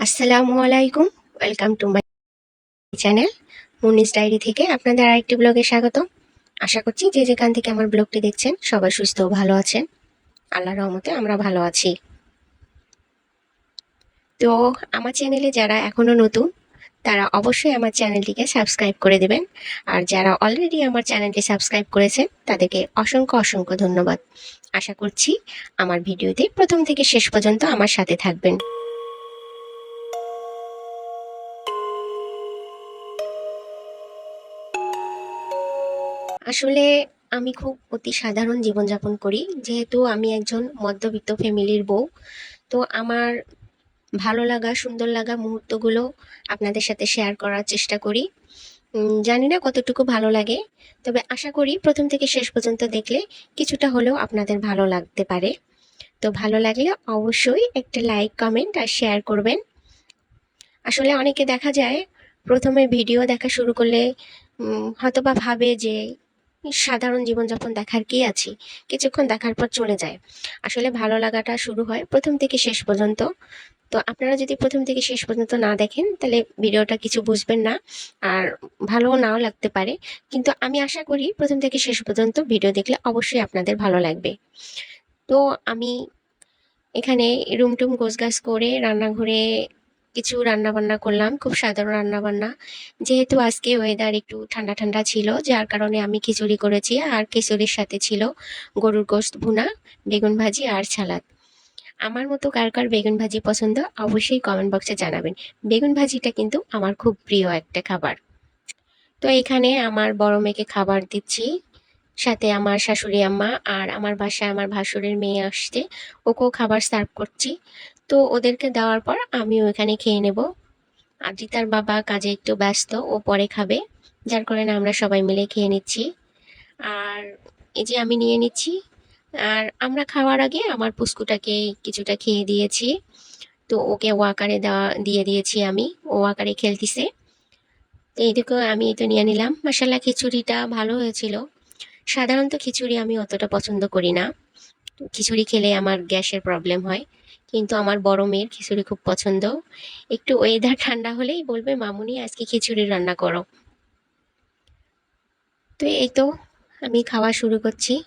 আসসালামু আলাইকুম। Welcome to my channel Munis diary থেকে আপনাদের আরেকটি ব্লগে স্বাগত আশা করছি যে যেখান থেকে আমার ব্লগটি দেখছেন, সবাই সুস্থ ও ভালো আছেন। আল্লাহ রহমতে আমরা ভালো আছি। তো আমার চ্যানেলে যারা এখনও নতুন, তারা অবশ্যই আমার চ্যানেলটিকে সাবস্ক্রাইব করে দেবেন। আর যারা অলরেডি আমার চ্যানেলটি সাবস্ক্রাইব করেছেন, তাদেরকে অসংখ্য অসংখ্য ধন্যবাদ। আশা করছি আমার ভিডিওতে প্রথম থেকে শেষ পর্যন্ত আমার সাথে থাকবেন। আসলে আমি খুব অতি সাধারণ জীবনযাপন করি। যেহেতু আমি একজন মধ্যবিত্ত ফ্যামিলির বউ তো আমার ভালো লাগা সুন্দর লাগা মুহূর্তগুলো আপনাদের সাথে শেয়ার করার চেষ্টা করি। জানি না কতটুকু ভালো লাগে তবে আশা করি প্রথম থেকে শেষ পর্যন্ত দেখলে কিছুটা হলেও আপনাদের ভালো লাগতে পারে। তো ভালো লাগলে অবশ্যই একটা লাইক কমেন্ট আর শেয়ার করবেন। আসলে অনেকে দেখা যায় প্রথমে ভিডিও দেখা শুরু করলে উম, হয়তোবা ভাবে যে সাধারণ জীবনযাপন দেখার কি আছে? কিছুক্ষণ দেখার পর চলে যায়। আসলে ভালো লাগাটা শুরু হয় প্রথম থেকে শেষ পর্যন্ত। তো আপনারা যদি প্রথম থেকে শেষ পর্যন্ত না দেখেন, তাহলে ভিডিওটা কিছু বুঝবেন না। আর ভালোও নাও লাগতে পারে। কিন্তু আমি আশা করি প্রথম থেকে শেষ পর্যন্ত ভিডিও দেখলে অবশ্যই আপনাদের ভালো লাগবে। তো আমি এখানে রুম টুম গোছগাছ করে রান্নাঘরে কিছু রান্না বান্না করলাম, খুব সাধারণ রান্না বান্না যেহেতু আজকে ওয়েদার একটু ঠান্ডা ঠান্ডা ছিল, যার কারণে আমি খিচুড়ি করেছি আর খিচুড়ির সাথে ছিল গরুর গোশত ভুনা, বেগুন ভাজি আর সালাদ। আমার মতো কার কার বেগুন ভাজি পছন্দ অবশ্যই কমেন্ট বক্সে জানাবেন। বেগুন ভাজিটা কিন্তু আমার খুব প্রিয় একটা খাবার। তো এখানে আমার বড় মেয়েকে খাবার দিচ্ছি। সাথে আমার শাশুড়ি আম্মা আর আমার বাসায় আমার ভাসুরের মেয়ে আসছে। ওকেও খাবার সার্ভ করছি। তো ওদেরকে দেওয়ার পর আমিও এখানে খেয়ে নেব। আদ্রিতার বাবা কাজে একটু ব্যস্ত, ও পরে খাবে। যার কারণে আমরা সবাই মিলে খেয়ে নিচ্ছি। আর এই যে আমি নিয়ে নিচ্ছি, আর আমরা খাওয়ার আগে আমার পুস্কুটাকে কিছুটা খেয়ে দিয়েছি। তো ওকে ওয়াকারে দেওয়া, দিয়ে দিয়েছি আমি। ও ওয়াকারে খেলতিছে। তো এইদিকে আমি এই তো নিয়ে নিলাম। মশালা খিচুড়িটা ভালো হয়েছিল। সাধারণত খিচুড়ি আমি অতটা পছন্দ করি না। খিচুড়ি খেলে আমার গ্যাসের প্রবলেম হয়। কিন্তু আমার বড় মেয়ের খিচুড়ি খুব পছন্দ। একটু ওয়েদার ঠান্ডা হলেই বলবে, মামুনি, আজকে খিচুড়ি রান্না করো। তো এই তো আমি খাওয়া শুরু করছি।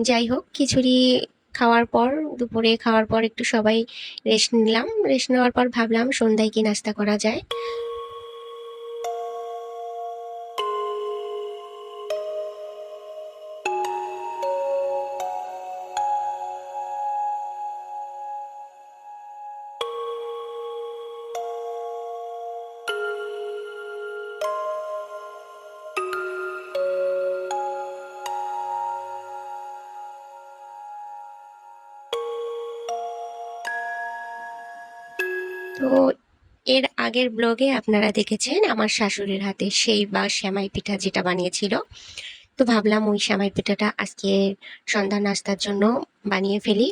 যাই হোক, খিচুড়ি খাওয়ার পর, দুপুরে খাওয়ার পর একটু সবাই রেস্ট নিলাম। রেস্ট নেওয়ার পর ভাবলাম সন্ধ্যায় কি নাস্তা করা যায়। তো এর আগের ব্লগে আপনারা দেখেছেন আমার শাশুড়ির হাতে সেই বা শ্যামাই পিঠা যেটা বানিয়েছিল। তো ভাবলাম ওই শ্যামাই পিঠাটা আজকে সন্ধ্যা নাস্তার জন্য বানিয়ে ফেলি।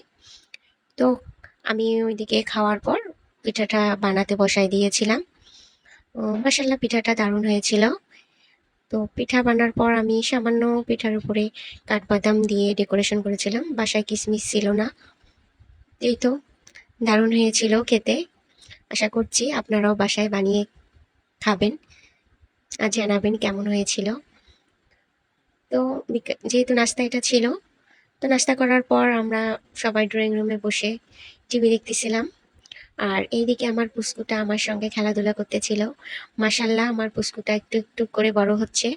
তো আমি ওইদিকে খাওয়ার পর পিঠাটা বানাতে বসাই দিয়েছিলাম। মাসাল্লাহ পিঠাটা দারুণ হয়েছিল। তো পিঠা বানার পর আমি সামান্য পিঠার উপরে কাঠবাদাম দিয়ে ডেকোরেশন করেছিলাম। বাসায় কিশমিশ ছিল না। এই তো, দারুণ হয়েছিল খেতে। আশা করছি আপনারাও বাসায় বানিয়ে খাবেন। আর জানাবেন কেমন হয়েছিল। তো যেহেতু নাস্তা এটা ছিল, তো নাস্তা করার পর আমরা সবাই ড্রয়িং রুমে বসে টিভি দেখতেছিলাম। আর এইদিকে আমার পুস্কুটা আমার সঙ্গে খেলাধুলা করতেছিল। মাসাল্লাহ আমার পুস্কুটা একটু একটু করে বড় হচ্ছে।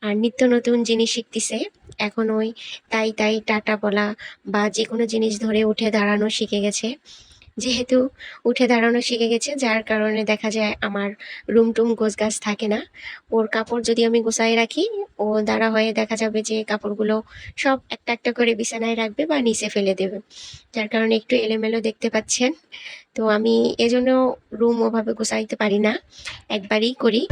আর নিত্য নতুন জিনিস শিখতেছে। এখন ওই তাই তাই টাটা বলা বা যে কোনো জিনিস ধরে উঠে দাঁড়ানো শিখে গেছে। যেহেতু উঠে দাঁড়ানো শিখে গেছে, যার কারণে দেখা যায় আমার রুম টুম গোছ গাছ থাকে না। ওর কাপড় যদি আমি গোছায় রাখি, ও দাঁড়া হয়ে দেখা যাবে যে কাপড়গুলো সব একটা একটা করে বিছানায় রাখবে বা নিচে ফেলে দেবে। যার কারণে একটু এলোমেলো দেখতে পাচ্ছেন। তো আমি এজন্য রুম ওভাবে গোছাইতে পারি না। একবারই করি।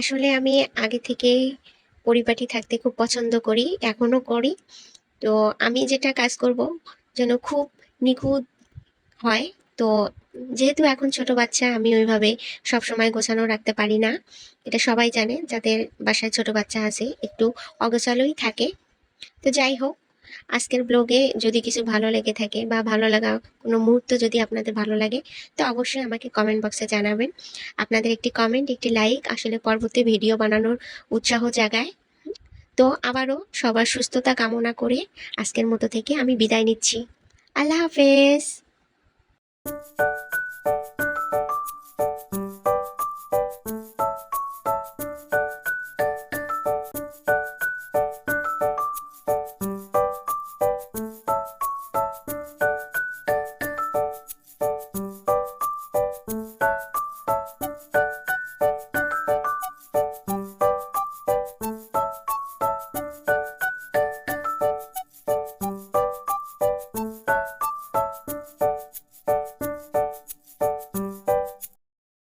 আসলে আমি আগে থেকে পরিপাটি থাকতে খুব পছন্দ করি, এখনও করি। তো আমি যেটা কাজ করব, যেন খুব নিখুঁত হয়। তো যেহেতু এখন ছোট বাচ্চা, আমি ওইভাবে সব সময় গোছানো রাখতে পারি না। এটা সবাই জানে, যাদের বাসায় ছোট বাচ্চা আছে, একটু অগোছালোই থাকে। তো যাই হোক আজকের ব্লগে যদি কিছু ভালো লেগে থাকে বা ভালো লাগা কোনো মুহূর্ত যদি আপনাদের ভালো লাগে, তো অবশ্যই আমাকে কমেন্ট বক্সে জানাবেন। আপনাদের একটি কমেন্ট একটি লাইক আসলে পরবর্তী ভিডিও বানানোর উৎসাহ জাগায়। তো আবারও সবার সুস্থতা কামনা করে আজকের মতো থেকে আমি বিদায় নিচ্ছি। আল্লাহ হাফেজ।